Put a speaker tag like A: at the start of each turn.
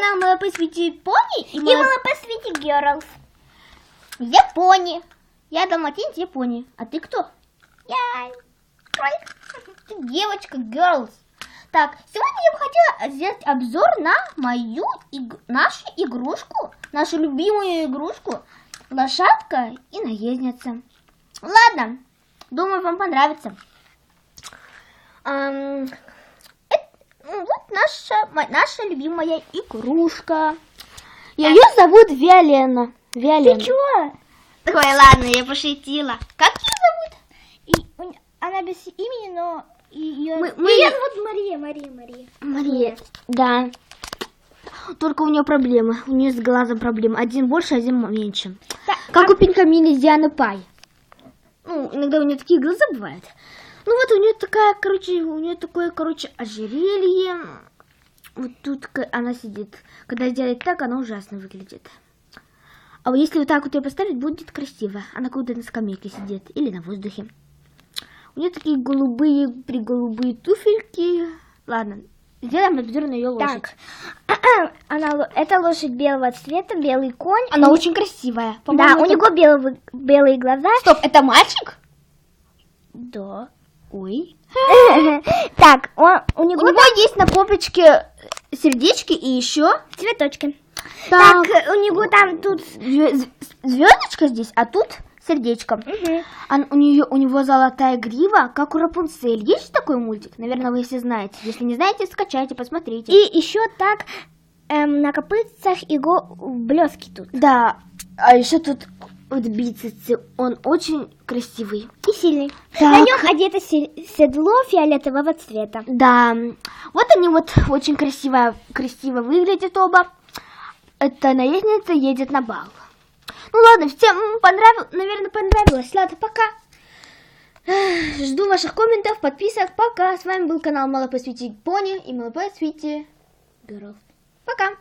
A: канал МЛП Світі Поні і,
B: И
A: МЛП
B: было по свете Girls.
A: Японі. Я далматинец Японии. А ты кто?
B: Я...
A: Ты девочка, girls. Так, сегодня я бы хотела сделать обзор на мою, иг- нашу игрушку, нашу любимую игрушку, лошадка и наездница. Ладно, думаю, вам понравится. Ам, эт- ну, вот наша, наша любимая игрушка. Ее зовут Виолена. Виолена.
B: Ты чё?
A: Ой, ладно, я пошутила. Как ее зовут?
B: И она без имени, но ее...
A: Мы- мы-
B: Её зовут Мария, Мария, Мария.
A: Мария. Да. Только у нее проблемы. У нее с глазом проблемы. Один больше, один меньше.
B: Так,
A: Как у Пинкамини Дианы Пай. Ну, иногда у нее такие глаза бывают. Ну вот у нее такая, короче, у нее такое, короче, ожерелье. Вот тут она сидит. Когда сделать так, она ужасно выглядит. А вот если вот так вот ее поставить, будет красиво. Она как будто на скамейке сидит или на воздухе. У нее такие голубые, приголубые туфельки. Ладно, сделаем обзор на ее лошадь.
B: Так, она, это лошадь белого цвета, белый конь.
A: Она очень красивая.
B: Да,
A: По-моему,
B: у него белые, белые глаза.
A: Стоп, это мальчик?
B: Да.
A: Ой.
B: Так, он, у
A: У
B: него
A: него есть на попочке сердечки и еще
B: цветочки.
A: Так.
B: Так, у него там тут...
A: звездочка здесь, а тут сердечко.
B: Мгм.
A: А у нее у него золотая грива, как у Рапунцель. Есть такой мультик? Наверное, вы все знаете. Если не знаете, скачайте, посмотрите.
B: И еще так эм, на копытцах его блески тут.
A: Да, а еще тут вот бицепсы, он очень красивый.
B: И сильный.
A: Так.
B: На нем одето се- седло фиолетового цвета.
A: Да, вот они вот очень красиво, красиво выглядят оба. Эта наездница едет на бал. Ну ладно, всем понравилось, наверное, понравилось. Ладно, пока. Жду ваших комментов, подписок. Пока. С вами был канал Мало Посвяти Пони и Мало Посвяти Girls. Пока.